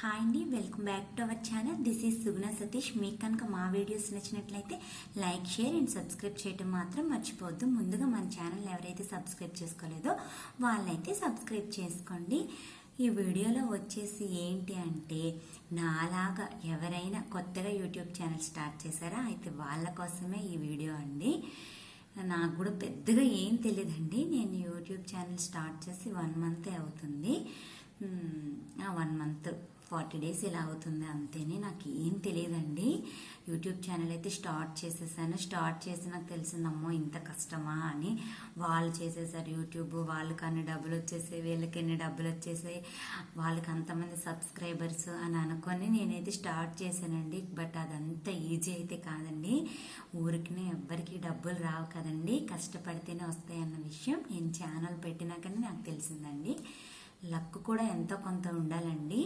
Hi అండి welcome back to our channel this is Suguna Satish మీకు కనుక మా వీడియోస్ నచ్చినట్లయితే లైక్ షేర్ అండ్ సబ్స్క్రైబ్ చేయడం మాత్రం మర్చిపోవద్దు. ముందుగా మన ఛానల్ ఎవరైతే సబ్స్క్రైబ్ చేసుకోలేదో వాళ్ళైతే సబ్స్క్రైబ్ చేసుకోండి. ఈ వీడియోలో వచ్చేసి ఏంటి అంటే నాలాగా ఎవరైనా కొత్తగా యూట్యూబ్ ఛానల్ స్టార్ట్ చేశారా? అయితే వాళ్ళ కోసమే ఈ వీడియో అండి. నాకు కూడా పెద్దగా ఏం తెలియదండి. నేను యూట్యూబ్ ఛానల్ స్టార్ట్ చేసి వన్ మంతే అవుతుంది. వన్ మంత్ ఫార్టీ డేస్ ఇలా అవుతుంది అంతేనే నాకు ఏం తెలియదండి. యూట్యూబ్ ఛానల్ అయితే స్టార్ట్ చేసేసాను. స్టార్ట్ చేసి నాకు తెలిసిందమ్మో ఇంత కష్టమా అని వాళ్ళు చేసేసారు యూట్యూబ్. వాళ్ళకి అన్ని డబ్బులు వచ్చేసాయి వీళ్ళకి ఎన్ని డబ్బులు వచ్చేసాయి వాళ్ళకి అంతమంది సబ్స్క్రైబర్స్ అని అనుకొని నేనైతే స్టార్ట్ చేశానండి. బట్ అదంతా ఈజీ అయితే కాదండి. ఊరికి ఎవ్వరికి డబ్బులు రావు కదండి. కష్టపడితేనే వస్తాయి అన్న విషయం నేను ఛానల్ పెట్టినాకనే నాకు తెలిసిందండి. లక్ కూడా ఎంతో కొంత ఉండాలండి.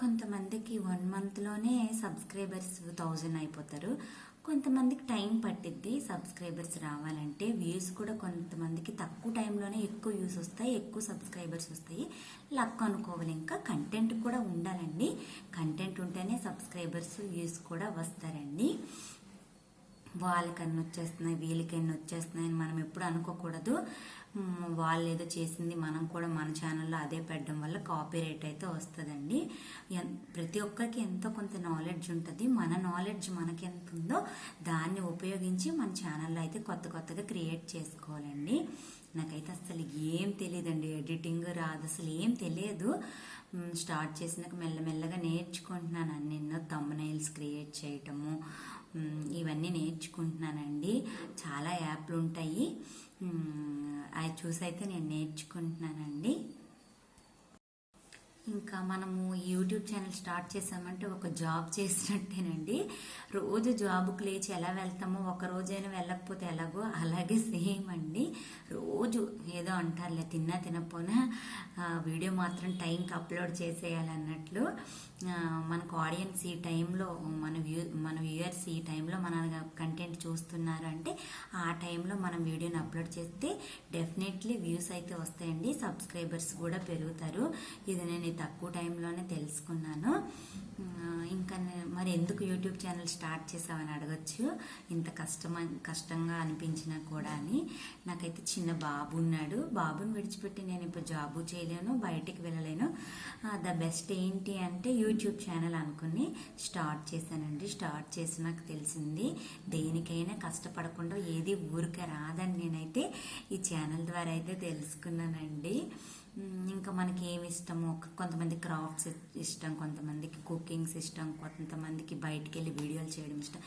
కొంతమందికి వన్ మంత్లోనే సబ్స్క్రైబర్స్ థౌజండ్ అయిపోతారు. కొంతమందికి టైం పట్టిద్ది సబ్స్క్రైబర్స్ రావాలంటే. వ్యూస్ కూడా కొంతమందికి తక్కువ టైంలోనే ఎక్కువ వ్యూస్ వస్తాయి ఎక్కువ సబ్స్క్రైబర్స్ వస్తాయి. లక్ అనుకోవాలి ఇంకా. కంటెంట్ కూడా ఉండాలండి. కంటెంట్ ఉంటేనే సబ్స్క్రైబర్స్ వ్యూస్ కూడా వస్తారండి. వాళ్ళకి వచ్చేస్తున్నాయి వీళ్ళకి వచ్చేస్తున్నాయని అని మనం ఎప్పుడు అనుకోకూడదు. వాళ్ళు ఏదో చేసింది మనం కూడా మన ఛానల్లో అదే పెట్టడం వల్ల కాపీ రేట్ అయితే వస్తుందండి. ఎన్- ప్రతి ఒక్కరికి ఎంతో కొంత నాలెడ్జ్ ఉంటుంది. మన నాలెడ్జ్ మనకి ఎంత ఉందో దాన్ని ఉపయోగించి మన ఛానల్లో అయితే కొత్త కొత్తగా క్రియేట్ చేసుకోవాలండి. నాకైతే అసలు ఏం తెలియదండి. ఎడిటింగ్ రాదు అసలు ఏం తెలియదు. స్టార్ట్ చేసినాక మెల్లమెల్లగా నేర్చుకుంటున్నాను. అన్ని ఎన్నో తమ్నైల్స్ క్రియేట్ చేయటము ఇవన్నీ నేర్చుకుంటున్నానండి. చాలా యాప్లు ఉంటాయి అవి చూసి అయితే నేను నేర్చుకుంటున్నానండి. ఇంకా మనము యూట్యూబ్ ఛానల్ స్టార్ట్ చేసామంటే ఒక జాబ్ చేసినట్టేనండి. రోజు జాబ్కి లేచి ఎలా వెళ్తామో ఒక రోజైనా వెళ్ళకపోతే ఎలాగో అలాగే సేమ్ అండి. రోజు ఏదో అంటారులే తిన్నా తినకపోయినా వీడియో మాత్రం టైంకి అప్లోడ్ చేసేయాలన్నట్లు. మనకు ఆడియన్స్ ఈ టైంలో మన వ్యూ మన వ్యూయర్స్ ఈ టైంలో మన కంటెంట్ చూస్తున్నారు అంటే ఆ టైంలో మనం వీడియోని అప్లోడ్ చేస్తే డెఫినెట్లీ వ్యూస్ అయితే వస్తాయండి సబ్స్క్రైబర్స్ కూడా పెరుగుతారు. ఇది నేను ఈ తక్కువ టైంలోనే తెలుసుకున్నాను. ఇంకా మరి ఎందుకు యూట్యూబ్ ఛానల్ స్టార్ట్ చేసామని అడగచ్చు. ఇంత కష్టం కష్టంగా అనిపించినా కూడా అని. నాకైతే చిన్న బాబు ఉన్నాడు. బాబుని విడిచిపెట్టి నేను ఇప్పుడు జాబు చేయలేను బయటికి వెళ్ళలేను. ద బెస్ట్ ఏంటి అంటే యూట్యూబ్ ఛానల్ అనుకుని స్టార్ట్ చేశానండి. స్టార్ట్ చేసి నాకు తెలిసింది దేనికైనా కష్టపడకుండా ఏది ఊరికే రాదని నేనైతే ఈ ఛానల్ ద్వారా అయితే తెలుసుకున్నానండి. ఇంకా మనకి ఏమి ఇష్టమో కొంతమంది క్రాఫ్ట్స్ ఇష్టం కొంతమందికి కుకింగ్స్ ఇష్టం కొంతమందికి బయటికి వెళ్ళి వీడియోలు చేయడం ఇష్టం.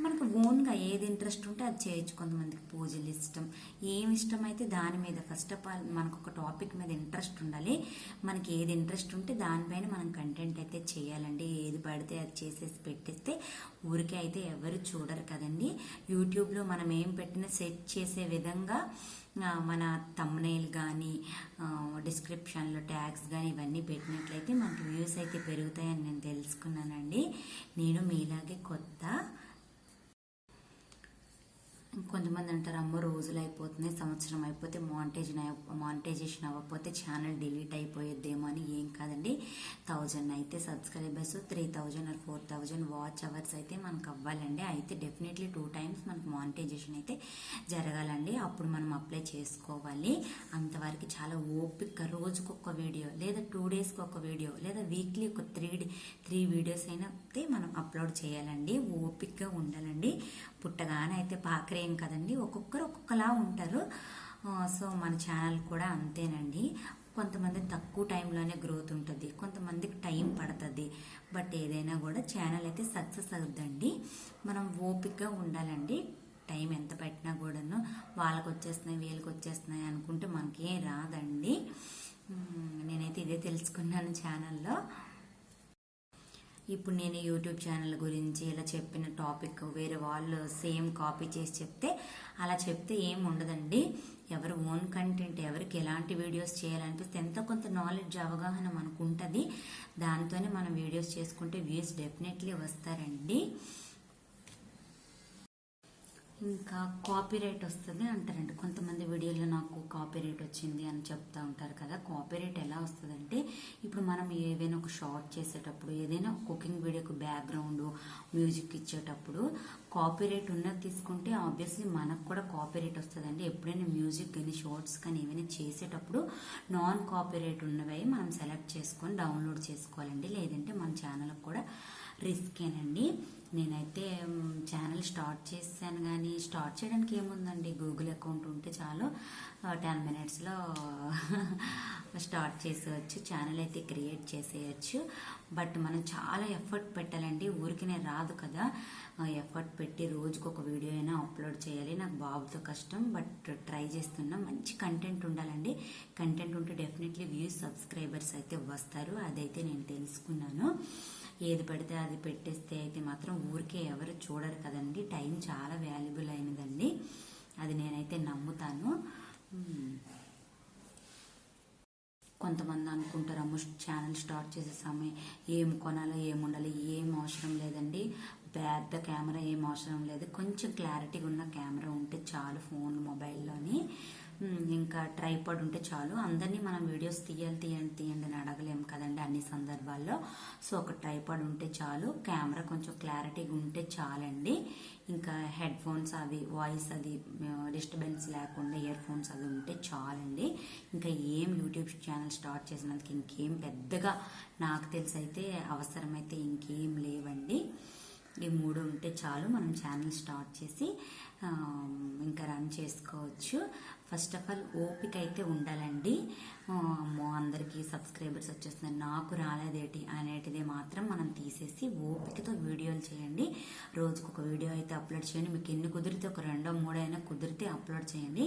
మనకు ఓన్గా ఏది ఇంట్రెస్ట్ ఉంటే అది చేయొచ్చు. కొంతమందికి పూజలు ఇష్టం. ఏమి ఇష్టం అయితే దాని మీద ఫస్ట్ ఆఫ్ ఆల్ మనకు ఒక టాపిక్ మీద ఇంట్రెస్ట్ ఉండాలి. మనకి ఏది ఇంట్రెస్ట్ ఉంటే దానిపైన మనం కంటెంట్ అయితే చేయాలండి. ఏది పడితే అది చేసేసి పెట్టేస్తే ఊరికే అయితే ఎవరు చూడరు కదండి. యూట్యూబ్లో మనం ఏం పెట్టినా సెట్ చేసే విధంగా మన తమ్నైల్ కానీ డిస్క్రిప్షన్లో ట్యాగ్స్ కానీ ఇవన్నీ పెట్టినట్లయితే మనకి వ్యూస్ అయితే పెరుగుతాయని నేను తెలుసుకున్నానండి. నేను మీలాగే కొత్త కొంతమంది అంటారు అమ్మ రోజులు అయిపోతున్నాయి సంవత్సరం అయిపోతే మానిటైజేషన్ మానిటైజేషన్ అవ్వకపోతే ఛానల్ డిలీట్ అయిపోయేద్దేమో అని ఏం కాదు. థౌజండ్ అయితే subscribers three thousand or four thousand watch hours అయితే మనకు అవ్వాలండి అయితే డెఫినెట్లీ టూ టైమ్స్ మనకు మానిటైజేషన్ అయితే జరగాలండి. అప్పుడు మనం అప్లై చేసుకోవాలి. అంతవరకు చాలా ఓపిక రోజుకు ఒక వీడియో లేదా టూ డేస్కి ఒక వీడియో లేదా వీక్లీ ఒక త్రీ త్రీ వీడియోస్ అయినా అయితే మనం అప్లోడ్ చేయాలండి. ఓపికగా ఉండాలండి. పుట్టగానైతే పాకరేం కదండి. ఒక్కొక్కరు ఒక్కొక్కలా ఉంటారు. సో మన ఛానల్ కూడా అంతేనండి. కొంతమంది తక్కువ టైంలోనే గ్రోత్ ఉంటుంది కొంతమందికి టైం పడుతుంది. బట్ ఏదైనా కూడా ఛానల్ అయితే సక్సెస్ అవుద్దండి. మనం ఓపికగా ఉండాలండి. టైం ఎంత పెట్టినా కూడాను వాళ్ళకి వచ్చేస్తున్నాయి వీళ్ళకి వచ్చేస్తున్నాయి అనుకుంటే మనకేం రాదండి. నేనైతే ఇదే తెలుసుకున్నాను ఛానల్లో. ఇప్పుడు నేను యూట్యూబ్ ఛానల్ గురించి ఇలా చెప్పిన టాపిక్ వేరే వాళ్ళు సేమ్ కాపీ చేసి చెప్తే అలా చెప్తే ఏం ఉండదండి. ఎవరు ఓన్ కంటెంట్ ఎవరికి ఎలాంటి వీడియోస్ చేయాలనిపిస్తే ఎంతో కొంత నాలెడ్జ్ అవగాహన మనకు ఉంటుంది దాంతోనే మనం వీడియోస్ చేసుకుంటే వ్యూస్ డెఫినెట్లీ వస్తారండి. ఇంకా కాపీరైట్ వస్తుంది అంటారండి. కొంతమంది వీడియోలో నాకు కాపీరైట్ వచ్చింది అని చెప్తా ఉంటారు కదా. కాపీరైట్ ఎలా వస్తుందంటే ఇప్పుడు మనం ఏదైనా ఒక షార్ట్ చేసేటప్పుడు ఏదైనా కుకింగ్ వీడియోకి బ్యాక్గ్రౌండ్ మ్యూజిక్ ఇచ్చేటప్పుడు కాపీరైట్ ఉన్నది తీసుకుంటే ఆబ్వియస్లీ మనకు కూడా కాపీరైట్ వస్తుందండి. ఎప్పుడైనా మ్యూజిక్ కానీ షార్ట్స్ కానీ ఏమైనా చేసేటప్పుడు నాన్ కాపీరైట్ ఉన్నవి మనం సెలెక్ట్ చేసుకొని డౌన్లోడ్ చేసుకోవాలండి. లేదంటే మన ఛానల్కి కూడా రిస్కేనండి నేనైతే ఛానల్ స్టార్ట్ చేశాను కానీ స్టార్ట్ చేయడానికి ఏముందండి? గూగుల్ అకౌంట్ ఉంటే చాలు. టెన్ మినిట్స్లో స్టార్ట్ చేసేయచ్చు. ఛానల్ అయితే క్రియేట్ చేసేయచ్చు. బట్ మనం చాలా ఎఫర్ట్ పెట్టాలండి. ఊరికినే రాదు కదా. ఎఫర్ట్ పెట్టి రోజుకు ఒక వీడియో అయినా అప్లోడ్ చేయాలి. నాకు బాబుతో కష్టం. బట్ ట్రై చేస్తున్నా. మంచి కంటెంట్ ఉండాలండి. కంటెంట్ ఉంటే డెఫినెట్లీ వ్యూస్ సబ్స్క్రైబర్స్ అయితే వస్తారు. అదైతే నేను తెలుసుకున్నాను. ఏది పడితే అది పెట్టేస్తే అయితే మాత్రం ఊరికే ఎవరు చూడరు కదండి. టైం చాలా వాల్యుబుల్ అయినదండి. అది నేనైతే నమ్ముతాను. కొంతమంది అనుకుంటారు అమ్మ ఛానల్ స్టార్ట్ చేసే సమయం ఏం కొనాలో ఏం ఉండాలి ఏం అవసరం లేదండి. పెద్ద కెమెరా ఏం అవసరం లేదు. కొంచెం క్లారిటీగా ఉన్న కెమెరా ఉంటే చాలు ఫోన్ మొబైల్లోని. ఇంకా ట్రైపాడ్ ఉంటే చాలు. అందరినీ మనం వీడియోస్ తీయాలి తీయండి తీయండి అని అడగలేము కదండి అన్ని సందర్భాల్లో. సో ఒక ట్రైపాడ్ ఉంటే చాలు. కెమెరా కొంచెం క్లారిటీగా ఉంటే చాలండి. ఇంకా హెడ్ ఫోన్స్ అవి వాయిస్ అది డిస్టర్బెన్స్ లేకుండా ఇయర్ ఫోన్స్ అది ఉంటే చాలండి. ఇంకా ఏం యూట్యూబ్ ఛానల్ స్టార్ట్ చేసినందుకు ఇంకేం పెద్దగా నాకు తెలిసి అయితే అవసరమైతే ఇంకేం లేదు ఉంటే చాలు మనం ఛానల్ స్టార్ట్ చేసి ఇంకా రన్ చేసుకోవచ్చు. ఫస్ట్ ఆఫ్ ఆల్ ఓపిక అయితే ఉండాలండి. అమ్మో అందరికీ సబ్స్క్రైబర్స్ వచ్చేస్తున్నారు నాకు రాలేదేటి అనేటిది మాత్రం మనం తీసేసి ఓపికతో వీడియోలు చేయండి. రోజుకు ఒక వీడియో అయితే అప్లోడ్ చేయండి. మీకు ఎన్ని కుదిరితే ఒక రెండో మూడైనా కుదిరితే అప్లోడ్ చేయండి.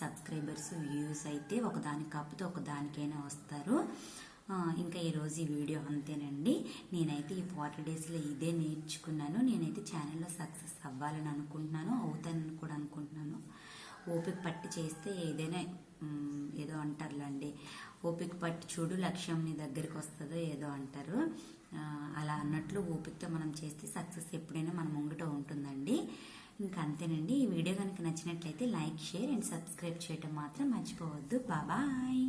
సబ్స్క్రైబర్స్ వ్యూస్ అయితే ఒకదానికి కాకపోతే ఒకదానికైనా వస్తారు. ఇంకా ఈరోజు ఈ వీడియో అంతేనండి. నేనైతే ఈ ఫార్టీ డేస్లో ఇదే నేర్చుకున్నాను. నేనైతే ఛానల్లో సక్సెస్ అవ్వాలని అనుకుంటున్నాను అవుతానని కూడా అనుకుంటున్నాను. ఓపిక పట్టి చేస్తే ఏదైనా ఏదో అంటారులేండి. ఓపిక పట్టి చూడు లక్ష్యం నీ దగ్గరికి వస్తుందో ఏదో అంటారు. అలా అన్నట్లు ఓపికతో మనం చేస్తే సక్సెస్ ఎప్పుడైనా మన ముంగట ఉంటుందండి. ఇంకా అంతేనండి. ఈ వీడియో కనుక నచ్చినట్లయితే లైక్ షేర్ అండ్ సబ్స్క్రైబ్ చేయటం మాత్రం మర్చిపోవద్దు. బాబాయ్